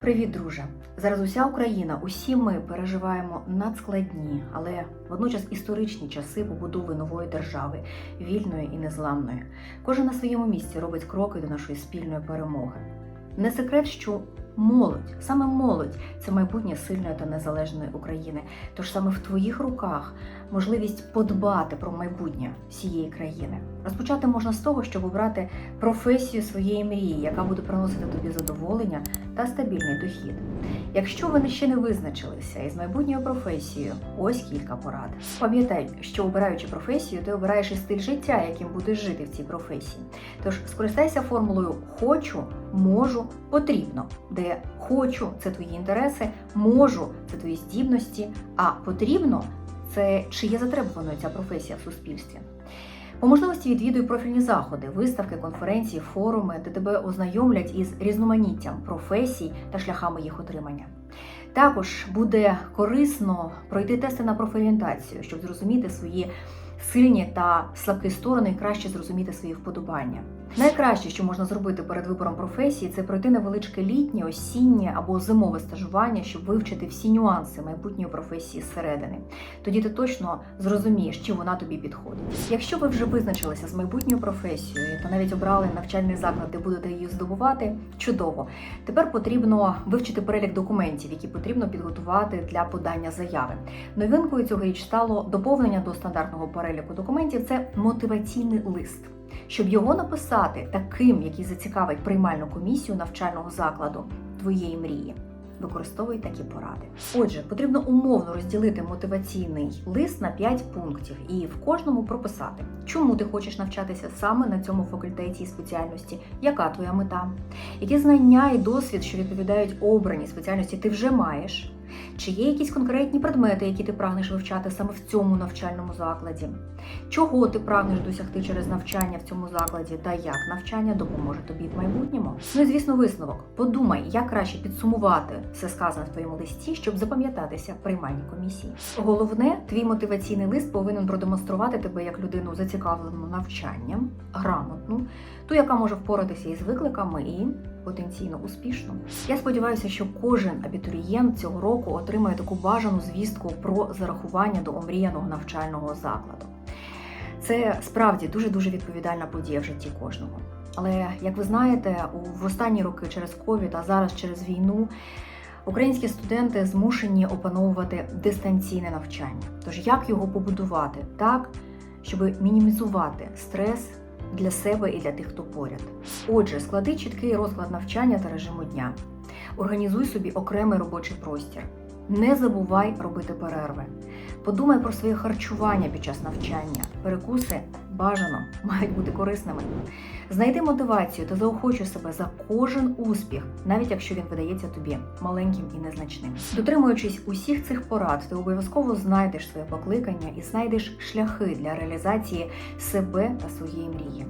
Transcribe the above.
Привіт, друже! Зараз уся Україна, усі ми переживаємо надскладні, але водночас історичні часи побудови нової держави, вільної і незламної. Кожен на своєму місці робить кроки до нашої спільної перемоги. Не секрет, що молодь, саме молодь це майбутнє сильної та незалежної України. Тож саме в твоїх руках можливість подбати про майбутнє всієї країни. Розпочати можна з того, щоб обрати професію своєї мрії, яка буде приносити тобі задоволення та стабільний дохід. Якщо ви ще не визначилися із майбутньою професією, ось кілька порад. Пам'ятай, що обираючи професію, ти обираєш і стиль життя, яким будеш жити в цій професії. Тож скористайся формулою хочу, можу, потрібно, де хочу це твої інтереси, можу це твої здібності, а потрібно це чи є затребуваною ця професія в суспільстві. По можливості відвідуй профільні заходи, виставки, конференції, форуми, де тебе ознайомлять із різноманіттям професій та шляхами їх отримання. Також буде корисно пройти тести на профорієнтацію, щоб зрозуміти свої сильні та слабкі сторони і краще зрозуміти свої вподобання. Найкраще, що можна зробити перед вибором професії, це пройти невеличке літнє, осіннє або зимове стажування, щоб вивчити всі нюанси майбутньої професії зсередини. Тоді ти точно зрозумієш, чи вона тобі підходить. Якщо ви вже визначилися з майбутньою професією, та навіть обрали навчальний заклад, де будете її здобувати, чудово. Тепер потрібно вивчити перелік документів, які потрібно підготувати для подання заяви. Новинкою цьогоріч стало доповнення до стандартного переліку документів. Це мотиваційний лист. Щоб його написати таким, який зацікавить приймальну комісію навчального закладу твоєї мрії. Використовуй такі поради. Отже, потрібно умовно розділити мотиваційний лист на 5 пунктів і в кожному прописати, чому ти хочеш навчатися саме на цьому факультеті і спеціальності, яка твоя мета, які знання і досвід, що відповідають обраній спеціальності, ти вже маєш. Чи є якісь конкретні предмети, які ти прагнеш вивчати саме в цьому навчальному закладі? Чого ти прагнеш досягти через навчання в цьому закладі та як навчання допоможе тобі в майбутньому? Ну і звісно, висновок. Подумай, як краще підсумувати все сказане в твоєму листі, щоб запам'ятатися приймальні комісії. Головне, твій мотиваційний лист повинен продемонструвати тебе як людину зацікавлену навчанням, грамотну, ту, яка може впоратися із викликами і потенційно успішно. Я сподіваюся, що кожен абітурієнт цього року отримає таку бажану звістку про зарахування до омріяного навчального закладу. Це справді дуже дуже відповідальна подія в житті кожного. Але як ви знаєте, в останні роки через ковід, а зараз через війну. Українські студенти змушені опановувати дистанційне навчання. Тож як його побудувати так, щоб мінімізувати стрес для себе і для тих, хто поряд? Отже, склади чіткий розклад навчання та режиму дня. Організуй собі окремий робочий простір. Не забувай робити перерви. Подумай про своє харчування під час навчання. Перекуси бажано мають бути корисними. Знайди мотивацію та заохочуй себе за кожен успіх, навіть якщо він видається тобі маленьким і незначним. Дотримуючись усіх цих порад, ти обов'язково знайдеш своє покликання і знайдеш шляхи для реалізації себе та своєї мрії.